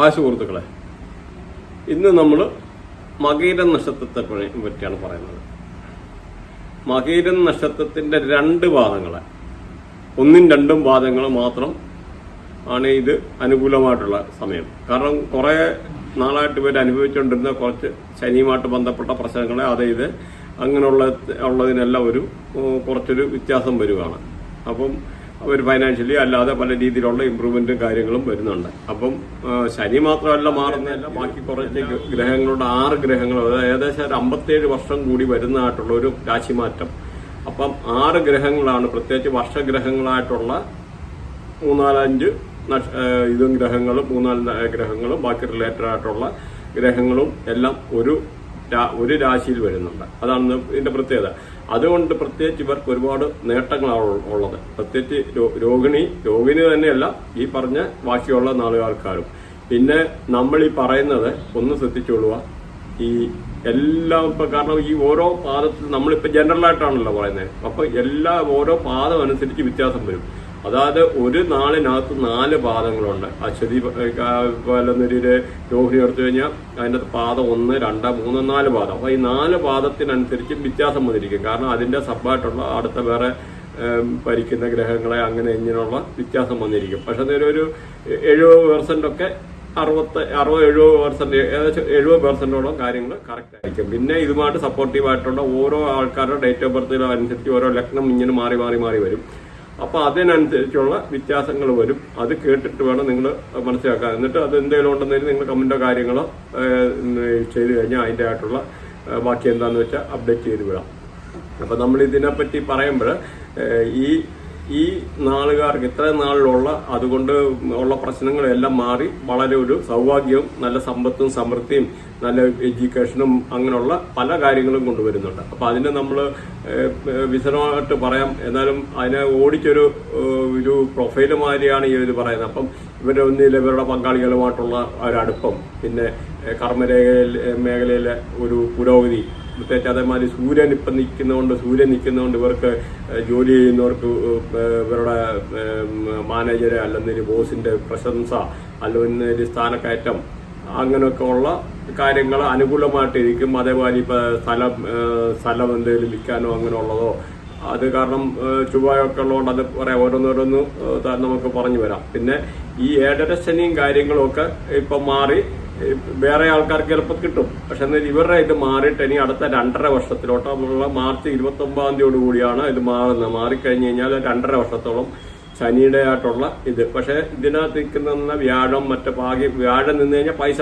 ആ സുഹൃത്തുക്കളെ ഇന്ന് നമ്മൾ മകീരൻ നക്ഷത്രത്തെ പറ്റി- പറ്റിയാണ് പറയുന്നത്. മകീരൻ നക്ഷത്രത്തിന്റെ രണ്ട് പാദങ്ങളെ ഒന്നും രണ്ടും പാദങ്ങൾ മാത്രം ആണ് ഇത് അനുകൂലമായിട്ടുള്ള സമയം. കാരണം കുറേ നാളായിട്ട് ഇവർ അനുഭവിച്ചുകൊണ്ടിരുന്ന കുറച്ച് ശനിയുമായിട്ട് ബന്ധപ്പെട്ട പ്രശ്നങ്ങളെ അത് ഇത് അങ്ങനെയുള്ള ഉള്ളതിനെല്ലാം ഒരു കുറച്ചൊരു വ്യത്യാസം വരികയാണ് അപ്പം അവർ ഫൈനാൻഷ്യലി അല്ലാതെ പല രീതിയിലുള്ള ഇമ്പ്രൂവ്മെന്റും കാര്യങ്ങളും വരുന്നുണ്ട്. അപ്പം ശനി മാത്രമല്ല മാറുന്നതല്ല ബാക്കി കുറച്ച് ഗ്രഹങ്ങളുടെ ആറ് ഗ്രഹങ്ങൾ അതായത് ഏകദേശം ഒരു അമ്പത്തേഴ് വർഷം കൂടി വരുന്നതായിട്ടുള്ള ഒരു രാശിമാറ്റം. അപ്പം ആറ് ഗ്രഹങ്ങളാണ് പ്രത്യേകിച്ച് വർഷഗ്രഹങ്ങളായിട്ടുള്ള മൂന്നാലഞ്ച് ഇതും ഗ്രഹങ്ങളും മൂന്നാൽ ഗ്രഹങ്ങളും ബാക്കി റിലേറ്റഡ് ആയിട്ടുള്ള ഗ്രഹങ്ങളും എല്ലാം ഒരു ഒരു രാശിയിൽ വരുന്നുണ്ട്. അതാണ് ഇതിന്റെ പ്രത്യേകത. അതുകൊണ്ട് പ്രത്യേകിച്ച് ഇവർക്ക് ഒരുപാട് നേട്ടങ്ങളാണ് ഉള്ളത്. പ്രത്യേകിച്ച് രോഹിണി രോഹിണി തന്നെയല്ല ഈ പറഞ്ഞ ബാക്കിയുള്ള നാലുകാർക്കാരും പിന്നെ നമ്മൾ ഈ പറയുന്നത് ഒന്ന് ശ്രദ്ധിച്ചോളുക. ഈ എല്ലാം ഇപ്പൊ കാരണം ഈ ഓരോ പാദത്തിൽ നമ്മളിപ്പോ ജനറൽ ആയിട്ടാണല്ലോ പറയുന്നത്. അപ്പൊ എല്ലാ ഓരോ പാദം അനുസരിച്ച് വ്യത്യാസം വരും. അതായത് ഒരു നാളിനകത്ത് നാല് പാദങ്ങളുണ്ട്. അശ്വതി പോലൊരു രോഹിണി എടുത്തു കഴിഞ്ഞാൽ അതിന്റെ പാദം ഒന്ന് രണ്ട് മൂന്ന് നാല് പാദം. അപ്പോൾ ഈ നാല് പാദത്തിനനുസരിച്ച് വ്യത്യാസം വന്നിരിക്കും. കാരണം അതിന്റെ സബായിട്ടുള്ള അടുത്ത വേറെ ഭരിക്കുന്ന ഗ്രഹങ്ങളെ അങ്ങനെ ഇങ്ങനെയുള്ള വ്യത്യാസം വന്നിരിക്കും. പക്ഷെ ഒരു എഴുപത് പെർസെന്റ് ഒക്കെ അറുപത്തി അറുപത് എഴുപത് പെർസെന്റ് ഏകദേശം എഴുപത് പെർസെന്റോളം കാര്യങ്ങൾ കറക്റ്റ് ആയിരിക്കും. പിന്നെ ഇതുമായിട്ട് സപ്പോർട്ടീവ് ആയിട്ടുള്ള ഓരോ ആൾക്കാരുടെ ഡേറ്റ് ഓഫ് ബർത്ത് അനുസരിച്ച് ഓരോ ലഗ്നം ഇങ്ങനെ മാറി മാറി മാറി വരും. അപ്പൊ അതിനനുസരിച്ചുള്ള വ്യത്യാസങ്ങൾ വരും. അത് കേട്ടിട്ട് വേണം നിങ്ങൾ മനസ്സിലാക്കാൻ. എന്നിട്ട് അത് എന്തെങ്കിലും ഉണ്ടെന്നതിൽ നിങ്ങൾ കമന്റോ കാര്യങ്ങളോ ചെയ്ത് കഴിഞ്ഞാൽ അതിന്റെ ആയിട്ടുള്ള ബാക്കി എന്താന്ന് വെച്ചാൽ അപ്ഡേറ്റ് ചെയ്ത് വിടാം. അപ്പോൾ നമ്മൾ ഇതിനെപ്പറ്റി പറയുമ്പോൾ ഈ ഈ നാളുകാർക്ക് ഇത്ര നാളിലുള്ള അതുകൊണ്ട് ഉള്ള പ്രശ്നങ്ങളെല്ലാം മാറി വളരെ ഒരു സൗഭാഗ്യവും നല്ല സമ്പത്തും സമൃദ്ധിയും നല്ല എഡ്യൂക്കേഷനും അങ്ങനെയുള്ള പല കാര്യങ്ങളും കൊണ്ടുവരുന്നുണ്ട്. അപ്പോൾ അതിന് നമ്മൾ വിശദമായിട്ട് പറയാം. എന്നാലും അതിനെ ഓടിച്ചൊരു ഒരു പ്രൊഫൈൽ മാതിരിയാണ് ഈ ഇത് പറയുന്നത്. അപ്പം ഇവരുടെ ഒന്നിൽ ഇവരുടെ പങ്കാളികളുമായിട്ടുള്ള ഒരടുപ്പം പിന്നെ കർമ്മരേഖ മേഖലയിലെ ഒരു പുരോഗതി പ്രത്യേകിച്ച് അതേമാതിരി സൂര്യൻ ഇപ്പം നിൽക്കുന്നതുകൊണ്ട് സൂര്യൻ നിൽക്കുന്നതുകൊണ്ട് ഇവർക്ക് ജോലി ചെയ്യുന്നവർക്ക് ഇവരുടെ മാനേജർ അല്ലെങ്കിൽ ബോസിന്റെ പ്രശംസ അല്ലെങ്കിൽ സ്ഥാനക്കയറ്റം. അങ്ങനെയൊക്കെ ഉള്ള കാര്യങ്ങൾ അനുകൂലമായിട്ടിരിക്കും അതേപോലെ ഇപ്പൊ സ്ഥലം സ്ഥലം എന്തെങ്കിലും വിൽക്കാനോ അങ്ങനെയുള്ളതോ അത് കാരണം ചൊവ്വയൊക്കെ ഉള്ളതുകൊണ്ട് അത് പറയാം ഓരോന്നോരോന്ന് നമുക്ക് പറഞ്ഞു വരാം. പിന്നെ ഈ ഏഴരശനിയും കാര്യങ്ങളും ഒക്കെ ഇപ്പം മാറി വേറെ ആൾക്കാർക്ക് ചിലപ്പോൾ കിട്ടും. പക്ഷെ എന്നാൽ ഇവരുടെ ഇത് മാറിയിട്ട് ഇനി അടുത്ത രണ്ടര വർഷത്തിലോട്ടുള്ള മാർച്ച് ഇരുപത്തി ഒമ്പതാം തീയതി കൂടിയാണ് ഇത് മാറുന്നത്. മാറിക്കഴിഞ്ഞ് കഴിഞ്ഞാൽ രണ്ടര വർഷത്തോളം ശനിയുടെ ആയിട്ടുള്ള ഇത്. പക്ഷേ ഇതിനകത്ത് നിൽക്കുന്ന വ്യാഴം മറ്റേ ഭാഗ്യം വ്യാഴം നിന്ന് കഴിഞ്ഞാൽ പൈസ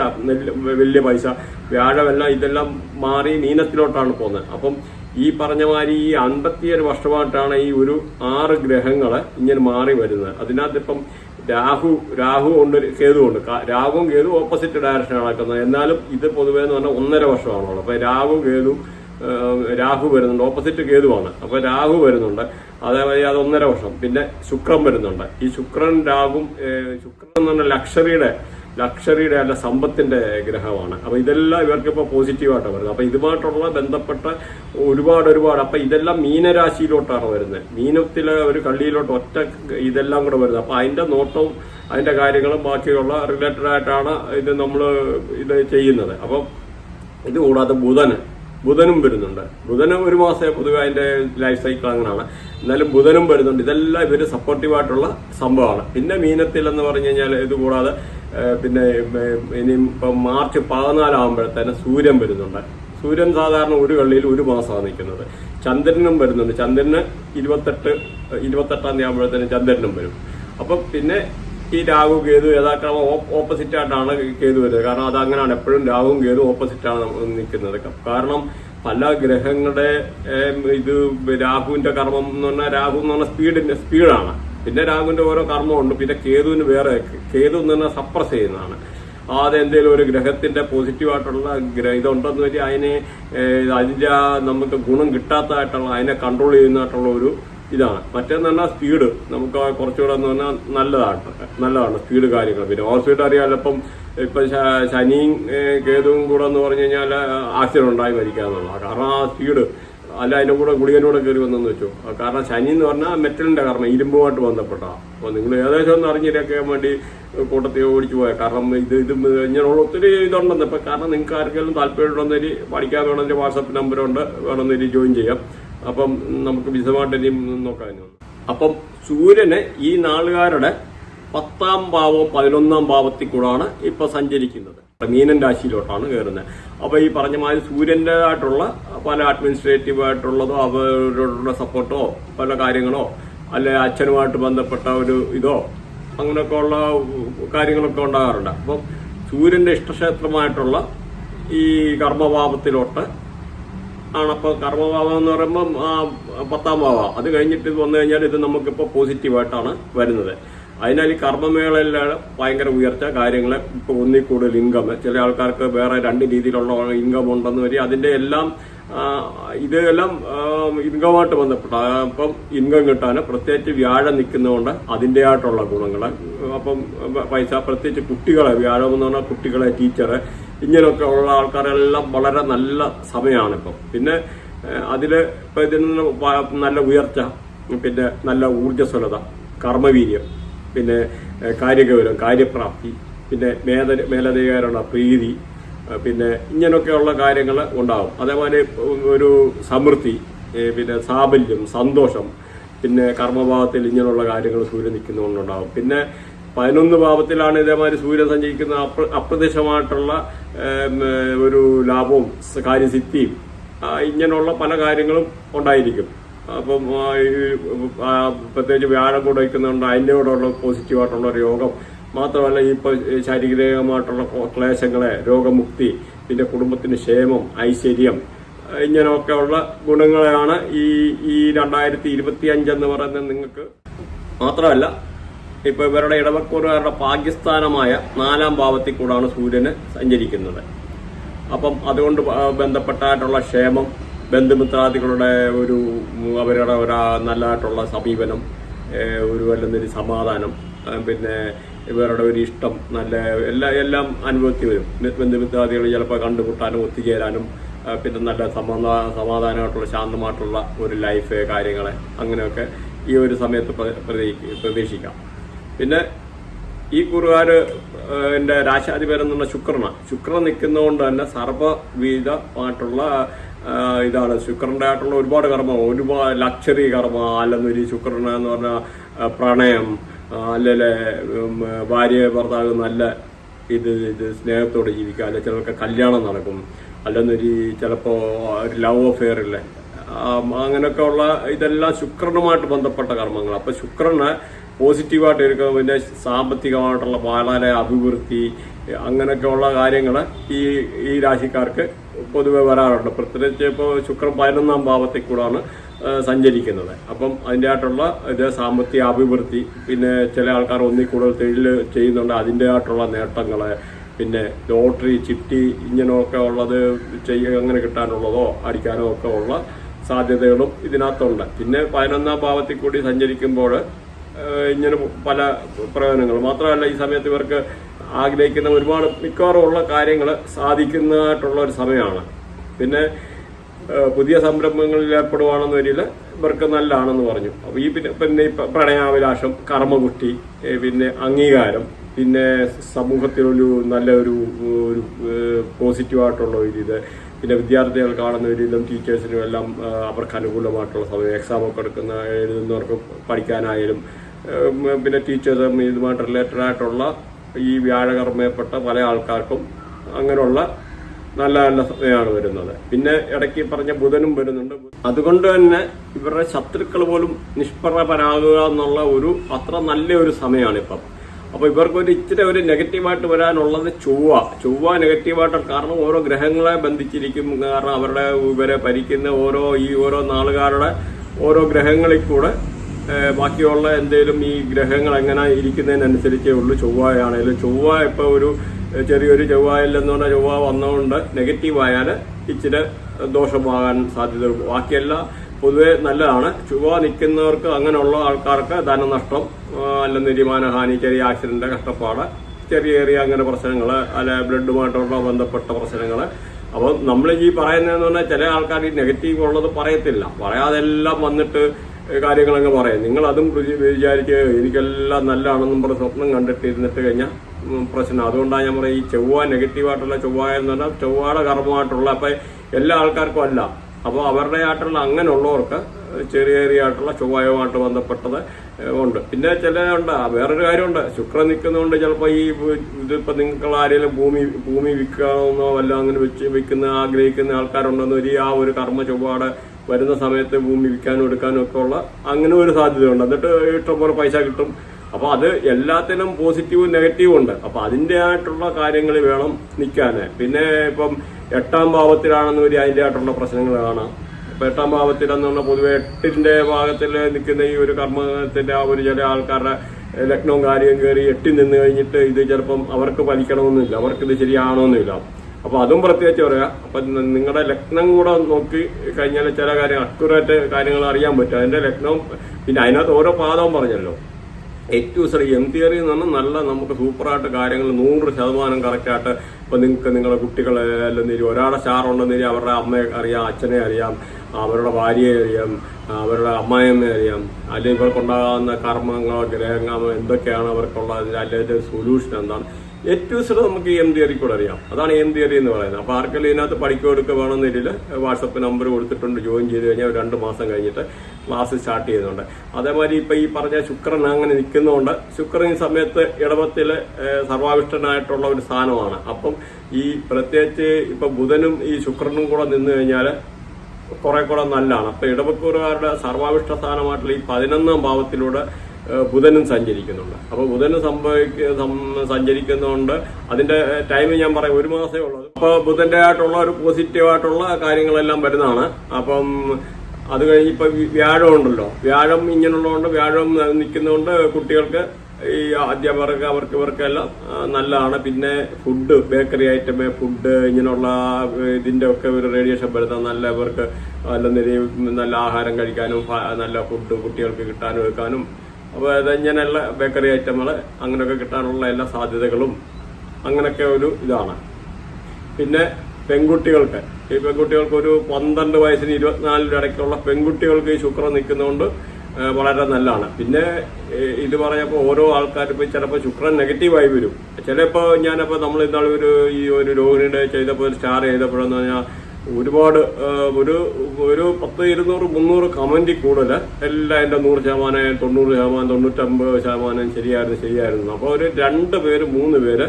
വലിയ പൈസ. വ്യാഴമെല്ലാം ഇതെല്ലാം മാറി മീനത്തിലോട്ടാണ് പോകുന്നത്. അപ്പം ഈ പറഞ്ഞ മാതിരി ഈ അൻപത്തിയേഴ് വർഷമായിട്ടാണ് ഈ ഒരു ആറ് ഗ്രഹങ്ങൾ ഇങ്ങനെ മാറി വരുന്നത്. അതിനകത്ത് ഇപ്പം രാഹു രാഹു ഉണ്ട് കേതു ഉണ്ട്. കാ- രാഹുവും കേതു ഓപ്പോസിറ്റ് ഡയറക്ഷനാണ് നടക്കുന്നത്. എന്നാലും ഇത് പൊതുവേ എന്ന് പറഞ്ഞാൽ ഒന്നര വർഷമാണുള്ളത്. അപ്പൊ രാഹു കേതു രാഹു വരുന്നുണ്ട്. ഓപ്പോസിറ്റ് കേതുവാണ്. അപ്പൊ രാഹു വരുന്നുണ്ട്. അതേമാതിരി അത് ഒന്നര വർഷം. പിന്നെ ശുക്രൻ വരുന്നുണ്ട്. ഈ ശുക്രൻ രാഹുവും ശുക്രൻ എന്ന് പറഞ്ഞാൽ ലക്ഷറിയുടെ ലക്ഷറിയുടെ അല്ല സമ്പത്തിന്റെ ഗ്രഹമാണ്. അപ്പൊ ഇതെല്ലാം ഇവർക്ക് ഇപ്പൊ പോസിറ്റീവായിട്ടാണ് വരുന്നത്. അപ്പൊ ഇതുമായിട്ടുള്ള ബന്ധപ്പെട്ട ഒരുപാട് ഒരുപാട് അപ്പൊ ഇതെല്ലാം മീനരാശിയിലോട്ടാണ് വരുന്നത്. മീനത്തിലെ ഒരു കള്ളിയിലോട്ട് ഒറ്റ ഇതെല്ലാം കൂടെ വരുന്നത്. അപ്പൊ അതിന്റെ നോട്ടവും അതിന്റെ കാര്യങ്ങളും ബാക്കിയുള്ള റിലേറ്റഡ് ആയിട്ടാണ് ഇത് നമ്മൾ ഇത് ചെയ്യുന്നത്. അപ്പം ഇത് കൂടാതെ ബുധന് ബുധനും വരുന്നുണ്ട്. ബുധനും ഒരു മാസം പൊതുവെ അതിന്റെ ലൈഫ് സൈക്കിൾ അങ്ങനെയാണ്. എന്നാലും ബുധനും വരുന്നുണ്ട്. ഇതെല്ലാം ഇവർ സപ്പോർട്ടീവ് ആയിട്ടുള്ള സംഭവമാണ്. പിന്നെ മീനത്തിൽ എന്ന് പറഞ്ഞു കഴിഞ്ഞാൽ ഇത് കൂടാതെ പിന്നെ ഇനി ഇപ്പം മാർച്ച് പതിനാലാകുമ്പോഴത്തേന് സൂര്യൻ വരുന്നുണ്ട്. സൂര്യൻ സാധാരണ ഒരു കള്ളിയിൽ ഒരു മാസമാണ് നിൽക്കുന്നത്. ചന്ദ്രനും വരുന്നുണ്ട്. ചന്ദ്രന് ഇരുപത്തെട്ട് ഇരുപത്തെട്ടാം തീയതി ആകുമ്പോഴത്തേനും ചന്ദ്രനും വരും. അപ്പം പിന്നെ ഈ രാഹു കേതു യഥാക്രമം ഓപ്പോസിറ്റ് ആയിട്ടാണ് കേതു വരുന്നത്. കാരണം അത് അങ്ങനെയാണ്. എപ്പോഴും രാഹുവും കേതു ഓപ്പോസിറ്റ് ആണ് നിൽക്കുന്നത്. കാരണം പല ഗ്രഹങ്ങളുടെ ഇത് രാഹുവിന്റെ കർമ്മം എന്ന് പറഞ്ഞാൽ രാഹു എന്ന് പറഞ്ഞാൽ സ്പീഡിന്റെ സ്പീഡാണ് പിന്നെ രാഹുവിന്റെ ഓരോ കർമ്മമുണ്ട് പിന്നെ കേതുവിന് വേറെ കേതു എന്ന് പറഞ്ഞാൽ സപ്രസ് ചെയ്യുന്നതാണ്. അത് എന്തെങ്കിലും ഒരു ഗ്രഹത്തിന്റെ പോസിറ്റീവായിട്ടുള്ള ഗ്രഹ ഇതുണ്ടെന്ന് വെച്ചാൽ അതിനെ അതിന്റെ നമുക്ക് ഗുണം കിട്ടാത്തതായിട്ടുള്ള അതിനെ കൺട്രോൾ ചെയ്യുന്നതായിട്ടുള്ള ഒരു ഇതാണ്. മറ്റേന്ന് പറഞ്ഞാൽ സ്പീഡ് നമുക്ക് കുറച്ചുകൂടെ എന്ന് പറഞ്ഞാൽ നല്ലതാണ് നല്ലതാണ് സ്പീഡ് കാര്യങ്ങൾ. പിന്നെ ഓവർ അറിയാമല്ലോ ഇപ്പം ഇപ്പൊ ശനിയും കേതുവും കൂടെ എന്ന് പറഞ്ഞു കഴിഞ്ഞാൽ ആക്സിഡന്റ് ഉണ്ടായി മരിക്കാന്നുള്ള കാരണം ആ സ്പീഡ് അല്ല അതിന്റെ കൂടെ ഗുളികനൂടെ കയറി വന്നെന്ന് വെച്ചു. കാരണം ശനി എന്ന് പറഞ്ഞാൽ മെറ്റലിന്റെ കാരണം ഇരുമ്പുമായിട്ട് ബന്ധപ്പെട്ട. അപ്പോൾ നിങ്ങൾ ഏകദേശം ഒന്ന് അറിഞ്ഞിരിക്കാൻ വേണ്ടി കൂട്ടത്തിൽ ഓടിച്ചു പോയാൽ കാരണം ഇത് ഇത് ഇങ്ങനെയുള്ള ഒത്തിരി ഇതുണ്ടെന്ന് ഇപ്പം കാരണം നിങ്ങൾക്ക് ആർക്കെങ്കിലും താല്പര്യമുണ്ടെന്നേരി പഠിക്കാൻ വേണമെങ്കിൽ വാട്സപ്പ് നമ്പറുണ്ട് വേണമെന്നേരി ജോയിൻ ചെയ്യാം. അപ്പം നമുക്ക് വിശദമായിട്ട് ഇനിയും നോക്കാം അപ്പം സൂര്യന് ഈ നാളുകാരുടെ പത്താം ഭാവവും പതിനൊന്നാം ഭാവത്തിൽ കൂടാണ് ഇപ്പൊ സഞ്ചരിക്കുന്നത്. മീനൻ രാശിയിലോട്ടാണ് കയറുന്നത്. അപ്പൊ ഈ പറഞ്ഞ മാതിരി സൂര്യന്റെതായിട്ടുള്ള പല അഡ്മിനിസ്ട്രേറ്റീവ് ആയിട്ടുള്ളതോ അവരോടുള്ള സപ്പോർട്ടോ പല കാര്യങ്ങളോ അല്ലെ അച്ഛനുമായിട്ട് ബന്ധപ്പെട്ട ഒരു ഇതോ അങ്ങനെയൊക്കെ ഉള്ള കാര്യങ്ങളൊക്കെ ഉണ്ടാകാറുണ്ട്. അപ്പം സൂര്യന്റെ ഇഷ്ടക്ഷേത്രമായിട്ടുള്ള ഈ കർമ്മഭാവത്തിലോട്ട് ആണപ്പോൾ കർമ്മഭാവം എന്ന് പറയുമ്പം ആ, പത്താം ഭാവം. അത് കഴിഞ്ഞിട്ട് വന്നു കഴിഞ്ഞാൽ ഇത് നമുക്കിപ്പോൾ പോസിറ്റീവായിട്ടാണ് വരുന്നത്. അതിനാൽ ഈ കർമ്മമേളയിലാണ് ഭയങ്കര ഉയർച്ച കാര്യങ്ങൾ ഇപ്പോൾ ഒന്നിൽ കൂടുതൽ ഇൻകം ചില ആൾക്കാർക്ക് വേറെ രണ്ട് രീതിയിലുള്ള ഇൻകം ഉണ്ടെന്ന് വരി അതിന്റെ എല്ലാം ഇതെല്ലാം ഇൻകമായിട്ട് ബന്ധപ്പെട്ട അപ്പം ഇൻകം കിട്ടാൻ പ്രത്യേകിച്ച് വ്യാഴം നിൽക്കുന്നതുകൊണ്ട് അതിന്റെതായിട്ടുള്ള ഗുണങ്ങൾ അപ്പം പൈസ പ്രത്യേകിച്ച് കുട്ടികളെ വ്യാഴം എന്ന് പറഞ്ഞാൽ കുട്ടികളെ ടീച്ചറ് ഇങ്ങനെയൊക്കെ ഉള്ള ആൾക്കാരെല്ലാം വളരെ നല്ല സമയമാണിപ്പം. പിന്നെ അതിൽ ഇപ്പൊ ഇതിൽ നിന്ന് നല്ല ഉയർച്ച പിന്നെ നല്ല ഊർജസ്വലത കർമ്മവീര്യം. പിന്നെ കാര്യഗൗരവം കാര്യപ്രാപ്തി പിന്നെ മേല മേലധികാരമുള്ള പ്രീതി പിന്നെ ഇങ്ങനെയൊക്കെയുള്ള കാര്യങ്ങൾ ഉണ്ടാവും. അതേപോലെ ഒരു സമൃദ്ധി പിന്നെ സാബല്യം സന്തോഷം പിന്നെ കർമ്മഭാവത്തിൽ ഇങ്ങനെയുള്ള കാര്യങ്ങൾ സൂര്യൻ നിൽക്കുന്നതുകൊണ്ടുണ്ടാവും. പിന്നെ പതിനൊന്ന് ഭാവത്തിലാണ് ഇതേമാതിരി സൂര്യൻ സഞ്ചരിക്കുന്ന അപ്ര അപ്രത്യക്ഷമായിട്ടുള്ള ഒരു ലാഭവും കാര്യസിദ്ധിയും ഇങ്ങനെയുള്ള പല കാര്യങ്ങളും ഉണ്ടായിരിക്കും. അപ്പം പ്രത്യേകിച്ച് വ്യാഴം കൂടെ വയ്ക്കുന്നുണ്ട് അതിന്റെ കൂടെയുള്ള പോസിറ്റീവായിട്ടുള്ള ഒരു യോഗം മാത്രമല്ല ഇപ്പോൾ ശാരീരികമായിട്ടുള്ള ക്ലേശങ്ങളെ രോഗമുക്തി പിന്നെ കുടുംബത്തിന് ക്ഷേമം ഐശ്വര്യം ഇങ്ങനെയൊക്കെയുള്ള ഗുണങ്ങളാണ് ഈ ഈ രണ്ടായിരത്തി ഇരുപത്തി അഞ്ചെന്ന് പറയുന്നത് നിങ്ങൾക്ക് മാത്രമല്ല ഇപ്പോൾ ഇവരുടെ ഇടവക്കൂറുകാരുടെ പാകിസ്ഥാനമായ നാലാം ഭാവത്തിൽ കൂടാണ് സൂര്യന് സഞ്ചരിക്കുന്നത്. അപ്പം അതുകൊണ്ട് ബന്ധപ്പെട്ടായിട്ടുള്ള ക്ഷേമം ബന്ധുമിത്രാദികളുടെ ഒരു അവരുടെ ഒരു നല്ലതായിട്ടുള്ള സമീപനം ഒരു വല്ലെന്നൊരു സമാധാനം പിന്നെ ഇവരുടെ ഒരു ഇഷ്ടം നല്ല എല്ലാ എല്ലാം അനുഭവത്തിൽ വരും. ബന്ധുമിത്രാദികൾ ചിലപ്പോൾ കണ്ടുമുട്ടാനും ഒത്തുചേരാനും പിന്നെ നല്ല സമാധാ സമാധാനമായിട്ടുള്ള ശാന്തമായിട്ടുള്ള ഒരു ലൈഫ് കാര്യങ്ങളെ അങ്ങനെയൊക്കെ ഈ ഒരു സമയത്ത് പ്ര- പ്രതീക്ഷിക്കാം. പിന്നെ ഈ കുറുകാർ എന്റെ രാശാധിപരം എന്നുള്ള ശുക്രനാണ്. ശുക്രൻ നിൽക്കുന്നതുകൊണ്ട് തന്നെ സർവവിധമായിട്ടുള്ള ഇതാണ്. ശുക്രന്റെ ആയിട്ടുള്ള ഒരുപാട് കർമ്മം ഒരുപാട് ലക്ഷറി കർമ്മ അല്ലെന്നൊരു ശുക്രൻ എന്ന് പറഞ്ഞാൽ പ്രണയം അല്ലെ ഭാര്യ ഭർത്താവ് നല്ല ഇത് ഇത് സ്നേഹത്തോടെ ജീവിക്കുക. അല്ലെ ചിലർക്ക് കല്യാണം നടക്കും. അല്ലെന്നൊരു ചിലപ്പോൾ ഒരു ലവ് അഫെയർ ഇല്ലേ? അങ്ങനെയൊക്കെ ഉള്ള ഇതെല്ലാം ശുക്രനുമായിട്ട് ബന്ധപ്പെട്ട കർമ്മങ്ങൾ അപ്പോൾ ശുക്രന് പോസിറ്റീവായിട്ട് എടുക്കുക പിന്നെ സാമ്പത്തികമായിട്ടുള്ള വളരെ അഭിവൃദ്ധി അങ്ങനെയൊക്കെ ഉള്ള കാര്യങ്ങൾ ഈ ഈ രാശിക്കാർക്ക് പൊതുവെ വരാറുണ്ട്. പ്രത്യേകിച്ച് ഇപ്പോൾ ശുക്രൻ പതിനൊന്നാം ഭാവത്തിൽ കൂടാണ് സഞ്ചരിക്കുന്നത്. അപ്പം അതിന്റെ ആയിട്ടുള്ള ഇത് സാമ്പത്തിക അഭിവൃദ്ധി പിന്നെ ചില ആൾക്കാർ ഒന്നിൽ കൂടുതൽ തൊഴിൽ ചെയ്യുന്നുണ്ട്. അതിന്റെ ആയിട്ടുള്ള നേട്ടങ്ങൾ പിന്നെ ലോട്ടറി ചിട്ടി ഇങ്ങനെയൊക്കെ ഉള്ളത് ചെയ്യുക അങ്ങനെ കിട്ടാനുള്ളതോ അടിക്കാനോ ഒക്കെ ഉള്ള സാധ്യതകളും ഇതിനകത്തുണ്ട്. പിന്നെ പതിനൊന്നാം ഭാവത്തിൽ കൂടി സഞ്ചരിക്കുമ്പോൾ ഇങ്ങനെ പല പ്രയോജനങ്ങൾ മാത്രമല്ല ഈ സമയത്ത് ഇവർക്ക് ആഗ്രഹിക്കുന്ന ഒരുപാട് മിക്കവാറും ഉള്ള കാര്യങ്ങൾ സാധിക്കുന്നതായിട്ടുള്ള ഒരു സമയമാണ്. പിന്നെ പുതിയ സംരംഭങ്ങളിൽ ഏർപ്പെടുവാണെന്ന് വരിൽ ഇവർക്ക് നല്ലതാണെന്ന് പറഞ്ഞു. അപ്പോൾ ഈ പിന്നെ പിന്നെ പ്രണയാഭിലാഷം കർമ്മകുട്ടി പിന്നെ അംഗീകാരം പിന്നെ സമൂഹത്തിലൊരു നല്ല ഒരു ഒരു പോസിറ്റീവായിട്ടുള്ള ഒരു ഇത് പിന്നെ വിദ്യാർത്ഥികൾ കാണുന്ന ഇതും ടീച്ചേഴ്സിനും എല്ലാം അവർക്ക് അനുകൂലമായിട്ടുള്ള സമയം എക്സാം ഒക്കെ എടുക്കുന്ന എഴുതുന്നവർക്ക് പഠിക്കാനായാലും പിന്നെ ടീച്ചേഴ്സും ഇതുമായിട്ട് റിലേറ്റഡ് ആയിട്ടുള്ള ഈ വ്യാഴകർമ്മയപ്പെട്ട പല ആൾക്കാർക്കും അങ്ങനെയുള്ള നല്ല നല്ല സമയമാണ് വരുന്നത്. പിന്നെ ഇടയ്ക്ക് പറഞ്ഞ ബുധനും വരുന്നുണ്ട്. അതുകൊണ്ട് തന്നെ ഇവരുടെ ശത്രുക്കൾ പോലും നിഷ്പ്രഭരാകുക എന്നുള്ള ഒരു അത്ര നല്ലൊരു സമയമാണ് ഇപ്പം അപ്പൊ ഇവർക്ക് ഒരു ഇച്ചിരി ഒരു നെഗറ്റീവായിട്ട് വരാനുള്ളത് ചൊവ്വ. ചൊവ്വ നെഗറ്റീവായിട്ട് കാരണം ഓരോ ഗ്രഹങ്ങളെ ബന്ധിച്ചിരിക്കും. കാരണം അവരുടെ ഇവരെ ഭരിക്കുന്ന ഓരോ ഈ ഓരോ നാളുകാരുടെ ഓരോ ഗ്രഹങ്ങളിൽ കൂടെ ബാക്കിയുള്ള എന്തെങ്കിലും ഈ ഗ്രഹങ്ങൾ എങ്ങനെ ഇരിക്കുന്നതിനനുസരിച്ചേ ഉള്ളൂ ചൊവ്വയാണെങ്കിലും ചൊവ്വ ഇപ്പോൾ ഒരു ചെറിയൊരു ചൊവ്വയില്ലെന്ന് പറഞ്ഞാൽ ചൊവ്വ വന്നതുകൊണ്ട് നെഗറ്റീവായാൽ ഇച്ചിരി ദോഷമാകാൻ സാധ്യത ബാക്കിയെല്ലാം പൊതുവെ നല്ലതാണ്. ചുവ നിൽക്കുന്നവർക്ക് അങ്ങനെയുള്ള ആൾക്കാർക്ക് ധനനഷ്ടം അല്ല അല്ലെന്ന് മാനഹാനി ചെറിയ ആക്സിഡന്റ് കഷ്ടപ്പാട് ചെറിയ ചെറിയ അങ്ങനെ പ്രശ്നങ്ങൾ അല്ലെ ബ്ലഡുമായിട്ടുള്ള ബന്ധപ്പെട്ട പ്രശ്നങ്ങൾ അപ്പോൾ നമ്മൾ ഈ പറയുന്നതെന്ന് പറഞ്ഞാൽ ചില ആൾക്കാർ ഈ നെഗറ്റീവ് ഉള്ളത് പറയത്തില്ല. പറയാതെല്ലാം വന്നിട്ട് കാര്യങ്ങളങ്ങ് പറയാം. നിങ്ങൾ അതും വിചാരിച്ച് എനിക്കെല്ലാം നല്ലതാണെന്നും പറഞ്ഞ് സ്വപ്നം കണ്ടിട്ട് ഇരുന്നിട്ട് കഴിഞ്ഞാൽ പ്രശ്നം. അതുകൊണ്ടാണ് ഞാൻ പറയും ഈ ചൊവ്വ നെഗറ്റീവായിട്ടുള്ള ചൊവ്വ എന്ന് പറഞ്ഞാൽ ചൊവ്വയുടെ കർമ്മമായിട്ടുള്ള അപ്പൊ എല്ലാ ആൾക്കാർക്കും അല്ല. അപ്പോൾ അവരുടെ ആയിട്ടുള്ള അങ്ങനെയുള്ളവർക്ക് ചെറിയ ചെറിയ ആയിട്ടുള്ള ചൊവ്വയുമായിട്ട് ബന്ധപ്പെട്ടത് ഉണ്ട്. പിന്നെ ചിലരുണ്ട് വേറൊരു കാര്യമുണ്ട്. ശുക്രൻ നിൽക്കുന്നതുകൊണ്ട് ചിലപ്പോൾ ഈ ഇതിപ്പോൾ നിങ്ങൾ ആരെങ്കിലും ഭൂമി ഭൂമി വിൽക്കണമെന്നോ വല്ല അങ്ങനെ വെച്ച് വിൽക്കുന്ന ആഗ്രഹിക്കുന്ന ആൾക്കാരുണ്ടെന്നോ ഒരു ആ ഒരു കർമ്മ ചൊവ്വാട് വരുന്ന സമയത്ത് ഭൂമി വിൽക്കാനും എടുക്കാനും ഒക്കെ ഉള്ള അങ്ങനെ ഒരു സാധ്യതയുണ്ട്. എന്നിട്ട് ഇഷ്ടംപോലെ പൈസ കിട്ടും. അപ്പൊ അത് എല്ലാത്തിനും പോസിറ്റീവും നെഗറ്റീവും ഉണ്ട്. അപ്പൊ അതിന്റെ ആയിട്ടുള്ള കാര്യങ്ങൾ വേണം നിൽക്കാൻ പിന്നെ ഇപ്പം എട്ടാം ഭാവത്തിലാണെന്ന് വരി അതിന്റെ ആയിട്ടുള്ള പ്രശ്നങ്ങൾ കാണാം. എട്ടാം ഭാവത്തിലെന്ന് പറഞ്ഞാൽ പൊതുവെ എട്ടിന്റെ ഭാഗത്തിൽ നിൽക്കുന്ന ഈ ഒരു കർമ്മത്തിന്റെ ആ ഒരു ചില ആൾക്കാരുടെ ലഗ്നവും കാര്യവും കയറി എട്ടി നിന്ന് കഴിഞ്ഞിട്ട് ഇത് ചിലപ്പം അവർക്ക് ഫലിക്കണമെന്നില്ല. അവർക്ക് ഇത് ശരിയാണോന്നില്ല. അപ്പോൾ അതും പ്രത്യേകിച്ച് പറയാം. അപ്പം നിങ്ങളുടെ ലഗ്നം കൂടെ നോക്കി കഴിഞ്ഞാൽ ചില കാര്യങ്ങൾ അക്യുറേറ്റ് കാര്യങ്ങൾ അറിയാൻ പറ്റും. അതിന്റെ ലഗ്നവും പിന്നെ അതിനകത്ത് ഓരോ പാദവും പറഞ്ഞല്ലോ. ഏറ്റവും സറി എം തിയറി എന്ന് പറഞ്ഞാൽ നല്ല നമുക്ക് സൂപ്പറായിട്ട് കാര്യങ്ങൾ നൂറ് ശതമാനം കറക്റ്റായിട്ട് ഇപ്പൊ നിങ്ങൾക്ക് നിങ്ങളുടെ കുട്ടികളെ നേരി ഒരാളെ സ്റ്റാറുണ്ടെന്ന് തിരി അവരുടെ അമ്മയെ അറിയാം അച്ഛനെ അറിയാം അവരുടെ ഭാര്യയെ അറിയാം അവരുടെ അമ്മായിയമ്മയെ അറിയാം. അല്ലെങ്കിൽ ഇവർക്കുണ്ടാകാവുന്ന കർമ്മങ്ങളോ ഗ്രഹങ്ങളോ എന്തൊക്കെയാണ് അവർക്കുള്ള അല്ലെങ്കിൽ സൊല്യൂഷൻ എന്താണ്? ഏറ്റവും സ്ഥലം നമുക്ക് എം തിയറി കൂടെ അറിയാം. അതാണ് എം തിയറി എന്ന് പറയുന്നത്. അപ്പോൾ ആർക്കെങ്കിലും ഇതിനകത്ത് പഠിക്കുക എടുക്കുക വേണമെന്നില്ല വാട്സപ്പ് നമ്പർ കൊടുത്തിട്ടുണ്ട് ജോയിൻ ചെയ്ത് കഴിഞ്ഞാൽ രണ്ട് മാസം കഴിഞ്ഞിട്ട് ക്ലാസ് സ്റ്റാർട്ട് ചെയ്യുന്നുണ്ട്. അതേമാതിരി ഇപ്പോൾ ഈ പറഞ്ഞ ശുക്രൻ അങ്ങനെ നിൽക്കുന്നതുകൊണ്ട് ശുക്രൻ ഈ സമയത്ത് ഇടവത്തിൽ സർവാവിഷ്ടനായിട്ടുള്ള ഒരു സ്ഥാനമാണ്. അപ്പം ഈ പ്രത്യേകിച്ച് ഇപ്പം ബുധനും ഈ ശുക്രനും കൂടെ നിന്ന് കഴിഞ്ഞാൽ കുറെ കൂടെ നല്ലതാണ് അപ്പൊ ഇടവക്കൂറുകാരുടെ സർവാവിഷ്ട സ്ഥാനമായിട്ടുള്ള ഈ പതിനൊന്നാം ഭാവത്തിലൂടെ ബുധനും സഞ്ചരിക്കുന്നുണ്ട്. അപ്പോൾ ബുധന് സംഭവിക്ക സഞ്ചരിക്കുന്നുണ്ട് അതിന്റെ ടൈം ഞാൻ പറയാം ഒരു മാസമേ ഉള്ളൂ. അപ്പൊ ബുധന്റെ ആയിട്ടുള്ള ഒരു പോസിറ്റീവ് ആയിട്ടുള്ള കാര്യങ്ങളെല്ലാം വരുന്നതാണ്. അപ്പം അത് കഴിഞ്ഞ് ഇപ്പൊ വ്യാഴം ഉണ്ടല്ലോ. വ്യാഴം ഇങ്ങനെയുള്ളതുകൊണ്ട് വ്യാഴം നിൽക്കുന്നതുകൊണ്ട് കുട്ടികൾക്ക് ഈ അധ്യാപകർക്ക് അവർക്ക് ഇവർക്കെല്ലാം നല്ലതാണ്. പിന്നെ ഫുഡ് ബേക്കറി ഐറ്റം ഫുഡ് ഇങ്ങനെയുള്ള ഇതിന്റെ ഒക്കെ ഒരു റേഡിയേഷൻ വരുന്ന നല്ല ഇവർക്ക് നല്ല നല്ല ആഹാരം കഴിക്കാനും നല്ല ഫുഡ് കുട്ടികൾക്ക് കിട്ടാനും എടുക്കാനും അപ്പോൾ ഇങ്ങനെയുള്ള ബേക്കറി ഐറ്റങ്ങൾ അങ്ങനെയൊക്കെ കിട്ടാനുള്ള എല്ലാ സാധ്യതകളും അങ്ങനെയൊക്കെ ഒരു ഇതാണ്. പിന്നെ പെൺകുട്ടികൾക്ക് ഈ പെൺകുട്ടികൾക്ക് ഒരു പന്ത്രണ്ട് വയസ്സിന് ഇരുപത്തിനാലിന്റെ ഇടയ്ക്കുള്ള പെൺകുട്ടികൾക്ക് ഈ ശുക്രൻ നിൽക്കുന്നതുകൊണ്ട് വളരെ നല്ലതാണ്. പിന്നെ ഇത് പറഞ്ഞപ്പോൾ ഓരോ ആൾക്കാരും ഇപ്പോൾ ചിലപ്പോൾ ശുക്രൻ നെഗറ്റീവായി വരും. ചിലപ്പോൾ ഞാനപ്പോൾ നമ്മൾ ഇന്നാൾ ഒരു ഈ ഒരു രോഹിണിയുടെ ചെയ്തപ്പോൾ സ്റ്റാർ ചെയ്തപ്പോഴെന്ന് പറഞ്ഞാൽ ഒരുപാട് ഒരു ഒരു പത്ത് ഇരുന്നൂറ് മുന്നൂറ് കമന്റി കൂടുതൽ എല്ലാം എന്റെ നൂറ് ശതമാനം തൊണ്ണൂറ് ശതമാനം തൊണ്ണൂറ്റമ്പത് ശതമാനം ശരിയായിരുന്നു ശരിയായിരുന്നു. അപ്പോൾ ഒരു രണ്ട് പേര് മൂന്ന് പേര്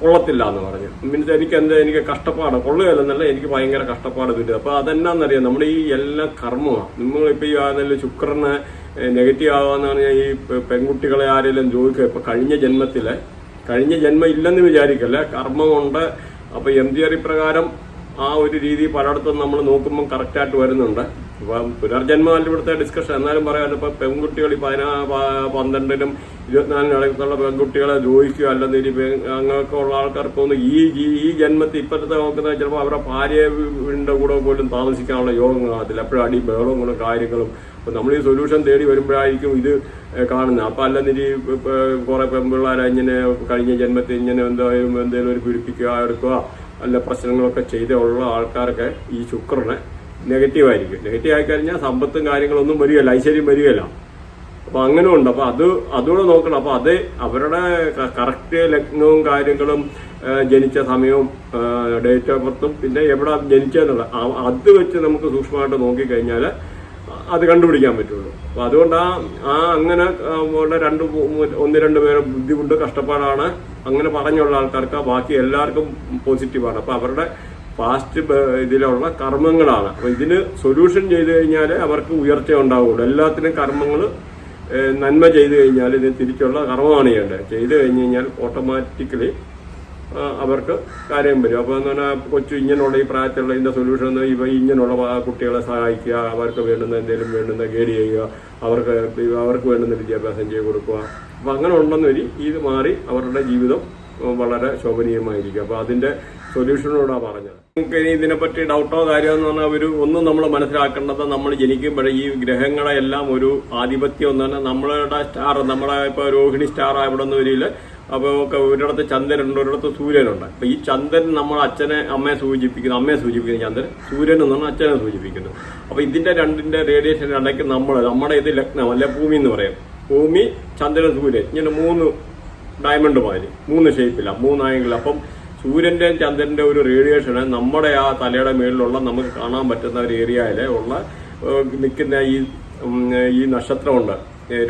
കൊള്ളത്തില്ല എന്ന് പറഞ്ഞു. മീൻസ് എനിക്ക് എന്താ എനിക്ക് കഷ്ടപ്പാട് കൊള്ളുകയല്ലെന്നല്ല എനിക്ക് ഭയങ്കര കഷ്ടപ്പാട് കിട്ടുക അപ്പൊ അതെന്നാന്നറിയാം നമ്മുടെ ഈ എല്ലാ കർമ്മമാണ് നമ്മളിപ്പോ ഈ ആണെങ്കിലും ശുക്രന് നെഗറ്റീവ് ആവാന്ന് പറഞ്ഞാൽ ഈ പെൺകുട്ടികളെ ആരെങ്കിലും ചോദിക്കുക ഇപ്പൊ കഴിഞ്ഞ ജന്മത്തിൽ കഴിഞ്ഞ ജന്മം ഇല്ലെന്ന് വിചാരിക്കല്ല? കർമ്മമുണ്ട് അപ്പൊ എം തിയറി പ്രകാരം ആ ഒരു രീതി പലയിടത്തും നമ്മൾ നോക്കുമ്പോൾ കറക്റ്റായിട്ട് വരുന്നുണ്ട്. ഇപ്പം പുനർജന്മമല്ല ഇവിടുത്തെ ഡിസ്കഷൻ എന്നാലും പറയാമല്ലോ ഇപ്പം പെൺകുട്ടികൾ പതിനാ പന്ത്രണ്ടിനും ഇരുപത്തിനാലിനും ഇടയ്ക്കുള്ള പെൺകുട്ടികളെ ദ്രോഹിക്കുക അല്ലെങ്കിൽ അങ്ങനെയൊക്കെ ഉള്ള ആൾക്കാർക്കൊന്നും ഈ ഈ- ജന്മത്തിൽ ഇപ്പോഴത്തെ നോക്കുന്നത് ചിലപ്പോൾ അവരുടെ ഭാര്യയുടെ കൂടെ പോലും താമസിക്കാനുള്ള യോഗം കാണത്തില്ല എപ്പോഴും അടി ബഹളവും കൂടെ കാര്യങ്ങളും അപ്പം നമ്മൾ ഈ സൊല്യൂഷൻ തേടി വരുമ്പോഴായിരിക്കും ഇത് കാണുന്നത് കാണുന്നത്. അപ്പൊ അല്ലെന്നിരി കുറെ പെൺപിള്ളേരെ ഇങ്ങനെ കഴിഞ്ഞ ജന്മത്തിൽ ഇങ്ങനെ എന്തായാലും എന്തെങ്കിലും ഒരു പിടിപ്പിക്കുക എടുക്കുക അല്ല പ്രശ്നങ്ങളൊക്കെ ചെയ്തുള്ള ആൾക്കാരൊക്കെ ഈ ശുക്രനെ നെഗറ്റീവ് ആയിരിക്കും നെഗറ്റീവ് ആയി കഴിഞ്ഞാൽ സമ്പത്തും കാര്യങ്ങളൊന്നും വരികയില്ല ഐശ്വര്യം വരികയില്ല. അപ്പോൾ അങ്ങനെ ഉണ്ട്. അപ്പോൾ അത് അതുകൂടെ നോക്കണം. അപ്പോൾ അത് അവരുടെ കറക്റ്റ് ലഗ്നവും കാര്യങ്ങളും ജനിച്ച സമയവും ഡേറ്റ് ഓഫ് ബർത്തും പിന്നെ എവിടെ ജനിച്ചെന്നുള്ള അത് വെച്ച് നമുക്ക് സൂക്ഷ്മമായിട്ട് നോക്കിക്കഴിഞ്ഞാൽ അത് കണ്ടുപിടിക്കാൻ പറ്റുള്ളൂ. അപ്പോൾ അതുകൊണ്ട് ആ ആ അങ്ങനെ രണ്ട് ഒന്ന് രണ്ട് പേരെ ബുദ്ധിമുട്ട് കഷ്ടപ്പാടാണ് അങ്ങനെ പറഞ്ഞുള്ള ആൾക്കാർക്ക് ബാക്കി എല്ലാവർക്കും പോസിറ്റീവാണ് അപ്പൊ അവരുടെ പാസ്റ്റ് ഇതിലുള്ള കർമ്മങ്ങളാണ്. അപ്പൊ ഇതിന് സൊല്യൂഷൻ ചെയ്തു കഴിഞ്ഞാൽ അവർക്ക് ഉയർച്ച ഉണ്ടാവുള്ളൂ. എല്ലാത്തിനും കർമ്മങ്ങൾ നന്മ ചെയ്തു കഴിഞ്ഞാൽ ഇത് തിരിച്ചുള്ള കർമ്മമാണ് ചെയ്യേണ്ടത്. ചെയ്തു കഴിഞ്ഞ് കഴിഞ്ഞാൽ ഓട്ടോമാറ്റിക്കലി അവർക്ക് കാര്യം വരും. അപ്പോൾ എന്ന് പറഞ്ഞാൽ കൊച്ചു ഇങ്ങനെയുള്ള ഈ പ്രായത്തിലുള്ള ഇതിന്റെ സൊല്യൂഷൻ ഇവ ഇങ്ങനെയുള്ള കുട്ടികളെ സഹായിക്കുക അവർക്ക് വേണ്ടുന്ന എന്തെങ്കിലും വേണ്ടുന്ന ഗൈഡ് ചെയ്യുക അവർക്ക് അവർക്ക് വേണ്ടുന്ന വിദ്യാഭ്യാസം ചെയ്ത് കൊടുക്കുക അപ്പം അങ്ങനെ ഉണ്ടെന്ന് വരി ഇത് മാറി അവരുടെ ജീവിതം വളരെ ശോഭനീയമായിരിക്കും. അപ്പോൾ അതിന്റെ സൊല്യൂഷനോടാണ് പറഞ്ഞത്. നമുക്ക് ഇനി ഇതിനെപ്പറ്റി ഡൗട്ടോ കാര്യമോ എന്ന് പറഞ്ഞാൽ ഒരു ഒന്നും നമ്മൾ മനസ്സിലാക്കേണ്ടത് നമ്മൾ ജനിക്കുമ്പോഴേ ഈ ഗ്രഹങ്ങളെല്ലാം ഒരു ആധിപത്യം എന്ന് പറഞ്ഞാൽ നമ്മളുടെ സ്റ്റാർ നമ്മളെ ഇപ്പോൾ രോഹിണി സ്റ്റാർ ഇവിടെ നിന്ന് വരിയിൽ അപ്പോൾ ഒരിടത്ത് ചന്ദ്രനുണ്ട് ഒരിടത്ത് സൂര്യനുണ്ട്. അപ്പോൾ ഈ ചന്ദ്രൻ നമ്മൾ അച്ഛനെ അമ്മയെ സൂചിപ്പിക്കുന്നു അമ്മയെ സൂചിപ്പിക്കുന്നു ചന്ദ്രൻ സൂര്യൻ എന്ന് പറഞ്ഞാൽ അച്ഛനെ സൂചിപ്പിക്കുന്നു. അപ്പോൾ ഇതിന്റെ രണ്ടിന്റെ റേഡിയേഷൻ ഇടയ്ക്ക് നമ്മൾ നമ്മുടെ ഇത് ലഗ്നം അല്ലെ ഭൂമി എന്ന് പറയും. ഭൂമി ചന്ദ്രൻ സൂര്യൻ. ഇങ്ങനെ മൂന്ന് ഡയമണ്ട് മാതിരി. മൂന്ന് ഷേപ്പില്ല മൂന്ന് ആംഗിൾ അപ്പം സൂര്യന്റെയും ചന്ദ്രന്റെ ഒരു റേഡിയേഷന് നമ്മുടെ ആ തലയുടെ മേളിലുള്ള നമുക്ക് കാണാൻ പറ്റുന്ന ഒരു ഏരിയയിലെ ഉള്ള നിൽക്കുന്ന ഈ ഈ നക്ഷത്രമുണ്ട്.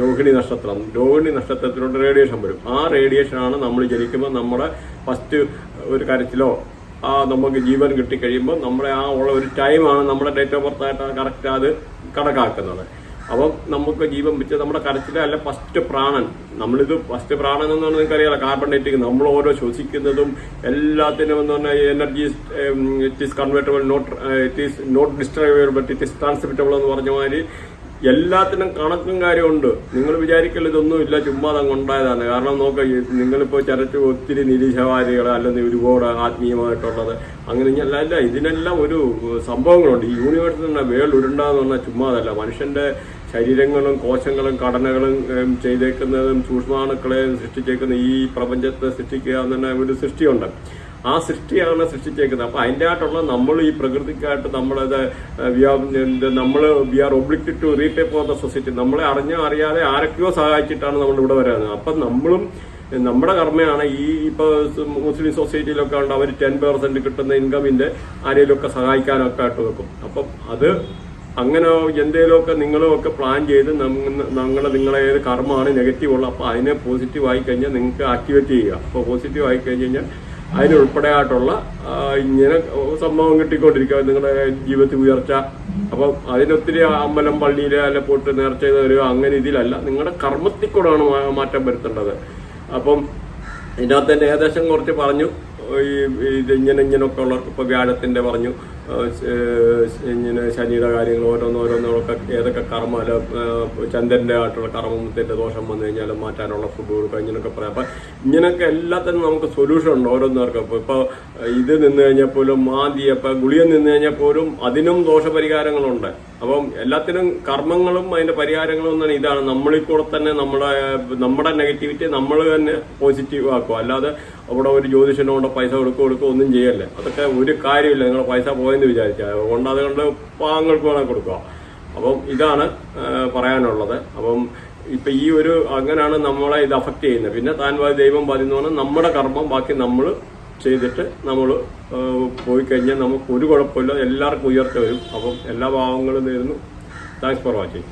രോഹിണി നക്ഷത്രം. രോഹിണി നക്ഷത്രത്തിലോട്ട് റേഡിയേഷൻ വരും. ആ റേഡിയേഷനാണ് നമ്മൾ ജനിക്കുമ്പോൾ നമ്മുടെ ഫസ്റ്റ് ഒരു കരച്ചിലോ ആ നമുക്ക് ജീവൻ കിട്ടിക്കഴിയുമ്പോൾ നമ്മുടെ ആ ഉള്ള ഒരു ടൈമാണ് നമ്മുടെ ഡേറ്റ് ഓഫ് ബർത്ത് ആയിട്ട് കറക്റ്റ് അത് കണക്കാക്കുന്നത്. അപ്പം നമുക്ക് ജീവൻ വെച്ച് നമ്മുടെ കരച്ചിലെ അല്ല ഫസ്റ്റ് പ്രാണൻ. നമ്മളിത് ഫസ്റ്റ് പ്രാണൻ എന്നാണ് നിങ്ങൾക്ക് അറിയാലോ കാർബൺ ഡേറ്റിംഗ് നമ്മൾ ഓരോ ശ്വസിക്കുന്നതും എല്ലാത്തിനും എന്ന് പറഞ്ഞാൽ energy it is convertible not it is not destroyable but it is transmittable എന്ന് പറഞ്ഞ മാതിരി എല്ലാത്തിനും കണക്കും കാര്യമുണ്ട്. നിങ്ങൾ വിചാരിക്കുന്നത് ഇതൊന്നും ഇല്ല ചുമ്മാ അതങ്ങ് ഉണ്ടായതാണ്. കാരണം നോക്ക നിങ്ങളിപ്പോൾ ചരച്ച് ഒത്തിരി നിരീശവാദികൾ അല്ലെങ്കിൽ ഒരുപാട് ആത്മീയമായിട്ടുള്ളത്. അങ്ങനെ അല്ല അല്ല ഇതിനെല്ലാം ഒരു സംഭവങ്ങളുണ്ട്. ഈ യൂണിവേഴ്സിൽ തന്നെ വേൾ ഉരുണ്ടാന്ന് പറഞ്ഞാൽ ചുമ്മാതല്ല മനുഷ്യന്റെ ശരീരങ്ങളും കോശങ്ങളും ഘടനകളും ചെയ്തേക്കുന്നതും സൂക്ഷ്മാണുക്കളെ സൃഷ്ടിച്ചേക്കുന്ന ഈ പ്രപഞ്ചത്തെ സൃഷ്ടിക്കുക എന്ന് ഒരു സൃഷ്ടിയുണ്ട്. ആ സൃഷ്ടിയാണ് സൃഷ്ടിച്ചേക്കുന്നത്. അപ്പൊ അതിന്റെ ആയിട്ടുള്ള നമ്മൾ ഈ പ്രകൃതിക്കായിട്ട് നമ്മളത് നമ്മൾ we are obligated to repay of the society. നമ്മളെ അറിഞ്ഞോ അറിയാതെ ആരൊക്കെയോ സഹായിച്ചിട്ടാണ് നമ്മൾ ഇവിടെ വരുന്നത് അപ്പൊ നമ്മളും നമ്മുടെ കർമ്മയാണ് ഈ ഇപ്പൊ മുസ്ലിം സൊസൈറ്റിയിലൊക്കെ ഉണ്ട്. അവർ ടെൻ പെർസെന്റ് കിട്ടുന്ന ഇൻകമിന്റെ ആരെങ്കിലുമൊക്കെ സഹായിക്കാനൊക്കെ ആയിട്ട് വെക്കും. അപ്പം അത് അങ്ങനെ എന്തേലുമൊക്കെ നിങ്ങളും ഒക്കെ പ്ലാൻ ചെയ്ത് നിങ്ങൾ നിങ്ങളെ ഏത് കർമ്മമാണ് നെഗറ്റീവ് ഉള്ളത് അപ്പോൾ അതിനെ പോസിറ്റീവ് ആയി കഴിഞ്ഞാൽ നിങ്ങൾക്ക് ആക്ടിവേറ്റ് ചെയ്യുക. അപ്പോൾ പോസിറ്റീവ് ആയി കഴിഞ്ഞ് കഴിഞ്ഞാൽ അതിനുൾപ്പെടെ ആയിട്ടുള്ള ഇങ്ങനെ സംഭവം കിട്ടിക്കൊണ്ടിരിക്കുക. നിങ്ങളുടെ ജീവിതത്തിൽ ഉയർച്ച. അപ്പം അതിനൊത്തിരി അമ്പലം പള്ളിയിൽ അല്ല പോട്ട് നേർച്ച വരിക അങ്ങനെ ഇതിലല്ല. നിങ്ങളുടെ കർമ്മത്തിൽ കൂടെയാണ് മാറ്റം വരുത്തേണ്ടത്. അപ്പം ഇതിനകത്ത് തന്നെ ഏകദേശം കുറച്ച് പറഞ്ഞു. ഈ ഇത് ഇങ്ങനെ ഇങ്ങനെയൊക്കെ ഉള്ളവർക്ക് ഇപ്പോൾ വ്യാഴത്തിന്റെ പറഞ്ഞു. ഇങ്ങനെ ശനിയുടെ കാര്യങ്ങൾ ഓരോന്നോരോന്നൊക്കെ ഏതൊക്കെ കർമ്മ അല്ല ചന്ദ്രന്റെ ആയിട്ടുള്ള കർമ്മത്തിന്റെ ദോഷം വന്നു കഴിഞ്ഞാൽ മാറ്റാനുള്ള ഫുഡ് കൊടുക്കുക ഇങ്ങനെയൊക്കെ പറയാം. അപ്പം ഇങ്ങനെയൊക്കെ എല്ലാത്തിനും നമുക്ക് സൊല്യൂഷൻ ഉണ്ട് ഓരോന്നേർക്കും ഇപ്പോൾ ഇപ്പോൾ ഇത് നിന്ന് കഴിഞ്ഞാൽ പോലും മാന്തി അപ്പം ഗുളിക നിന്ന് കഴിഞ്ഞാൽ പോലും അതിനും ദോഷപരിഹാരങ്ങളുണ്ട്. അപ്പം എല്ലാത്തിനും കർമ്മങ്ങളും അതിന്റെ പരിഹാരങ്ങളും എന്നാണ് ഇതാണ്. നമ്മളിൽ കൂടെ തന്നെ നമ്മുടെ നമ്മുടെ നെഗറ്റിവിറ്റി നമ്മൾ തന്നെ പോസിറ്റീവ് ആക്കുക. അല്ലാതെ അവിടെ ഒരു ജ്യോതിഷനോ പൈസ കൊടുക്കുക കൊടുക്കുക ഒന്നും ചെയ്യല്ലേ. അതൊക്കെ ഒരു കാര്യമില്ല. നിങ്ങൾ പൈസ പോയെന്ന് വിചാരിച്ചാൽ അതുകൊണ്ട് അതുകൊണ്ട് പാങ്ങൾക്ക് വേണേൽ കൊടുക്കുക. അപ്പം ഇതാണ് പറയാനുള്ളത്. അപ്പം ഇപ്പൊ ഈ ഒരു അങ്ങനെയാണ് നമ്മളെ ഇത് അഫക്റ്റ് ചെയ്യുന്നത്. പിന്നെ താൻ ദൈവം പറയുന്ന നമ്മുടെ കർമ്മം ബാക്കി നമ്മൾ ചെയ്തിട്ട് നമ്മൾ പോയി കഴിഞ്ഞാൽ നമുക്ക് ഒരു കുഴപ്പമില്ല. എല്ലാവർക്കും ഉയർച്ച വരും. അപ്പം എല്ലാ ഭാവങ്ങളും നേരുന്നു. Thanks for watching